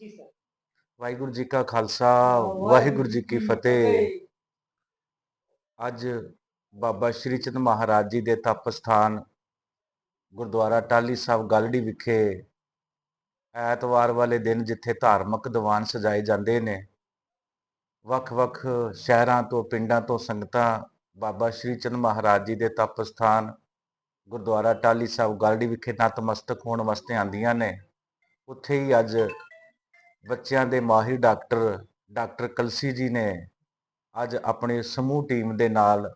ਜੀ ਸਰ। ਵਾਹਿਗੁਰੂ ਜੀ ਕਾ ਖਾਲਸਾ ਵਾਹਿਗੁਰੂ ਜੀ ਕੀ ਫਤਿਹ। ਅੱਜ ਬਾਬਾ ਸ਼੍ਰੀ ਚੰਦ ਮਹਾਰਾਜ ਜੀ ਦੇ ਤਪ ਸਥਾਨ ਗੁਰਦੁਆਰਾ ਟਾਲੀ ਸਾਹਿਬ ਗਲੜੀ ਵਿਖੇ ਐਤਵਾਰ ਵਾਲੇ ਦਿਨ ਜਿੱਥੇ ਧਾਰਮਿਕ ਦੀਵਾਨ ਸਜਾਏ ਜਾਂਦੇ ਨੇ ਵੱਖ-ਵੱਖ ਸ਼ਹਿਰਾਂ ਤੋਂ ਪਿੰਡਾਂ ਤੋਂ ਸੰਗਤਾਂ ਬਾਬਾ ਸ਼੍ਰੀ ਚੰਦ ਮਹਾਰਾਜ ਜੀ ਦੇ ਤਪ ਸਥਾਨ ਗੁਰਦੁਆਰਾ ਟਾਲੀ ਸਾਹਿਬ ਗਲੜੀ ਵਿਖੇ ਨਤਮਸਤਕ ਹੋਣ ਵਾਸਤੇ ਆਂਦੀਆਂ ਨੇ। ਉੱਥੇ ਹੀ ਅੱਜ ਬੱਚਿਆਂ ਦੇ ਮਾਹਿਰ ਡਾਕਟਰ ਡਾਕਟਰ ਕਲਸੀ ਜੀ ਨੇ ਅੱਜ ਆਪਣੀ ਸਮੂਹ ਟੀਮ ਦੇ ਨਾਲ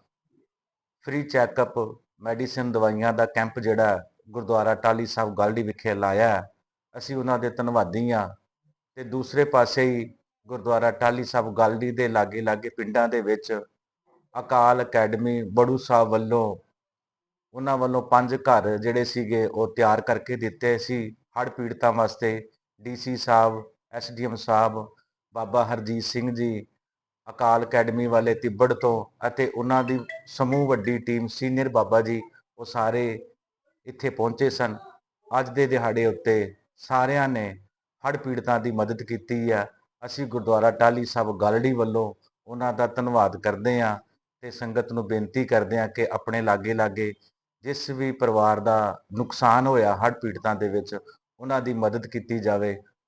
ਫ੍ਰੀ ਚੈੱਕਅਪ ਮੈਡੀਸਿਨ ਦਵਾਈਆਂ ਦਾ ਕੈਂਪ ਜਿਹੜਾ ਗੁਰਦੁਆਰਾ ਟਾਲੀ ਸਾਹਿਬ ਗਲਡੀ ਵਿਖੇ ਲਾਇਆ ਅਸੀਂ ਉਹਨਾਂ ਦੇ ਧੰਨਵਾਦੀ ਹਾਂ ਤੇ ਦੂਸਰੇ ਪਾਸੇ ਹੀ ਗੁਰਦੁਆਰਾ ਟਾਲੀ ਸਾਹਿਬ ਗਲਡੀ ਦੇ ਲਾਗੇ ਲਾਗੇ ਪਿੰਡਾਂ ਦੇ ਵਿੱਚ ਅਕਾਲ ਅਕੈਡਮੀ ਬੜੂ ਸਾਹਿਬ ਵੱਲੋਂ ਉਹਨਾਂ ਵੱਲੋਂ ਪੰਜ ਘਰ ਜਿਹੜੇ ਸੀਗੇ ਉਹ ਤਿਆਰ ਕਰਕੇ ਦਿੱਤੇ ਸੀ। ਹੜ੍ਹ ਪੀੜਤਾਂ ਵਾਸਤੇ DC sahib SDM sahib, Baba Harjit Singh ji, Akal academy ਵਾਲੇ ਤਿੱਬੜ ਤੋਂ ਅਤੇ ਉਹਨਾਂ ਦੀ ਸਮੂਹ ਵੱਡੀ ਟੀਮ ਸੀਨੀਅਰ ਬਾਬਾ ਜੀ, ਉਹ ਸਾਰੇ ਇੱਥੇ ਪਹੁੰਚੇ ਸਨ। ਅੱਜ ਦੇ ਦਿਹਾੜੇ ਉੱਤੇ ਸਾਰਿਆਂ ਨੇ ਹੜ੍ਹ ਪੀੜਤਾਂ ਦੀ ਮਦਦ ਕੀਤੀ ਹੈ ਅਸੀਂ ਗੁਰਦੁਆਰਾ ਟਾਲੀ ਸਾਹਿਬ ਗਾਲੜੀ ਵੱਲੋਂ ਉਹਨਾਂ ਦਾ ਧੰਨਵਾਦ ਕਰਦੇ ਹਾਂ ਤੇ ਸੰਗਤ ਨੂੰ ਬੇਨਤੀ ਕਰਦੇ ਹਾਂ ਕਿ ਆਪਣੇ ਲਾਗੇ ਲਾਗੇ ਜਿਸ ਵੀ ਪਰਿਵਾਰ ਦਾ ਨੁਕਸਾਨ ਹੋਇਆ ਹੜ੍ਹ ਪੀੜਤਾਂ ਦੇ ਵਿੱਚ, ਉਹਨਾਂ ਦੀ ਮਦਦ ਕੀਤੀ ਜਾਵੇ।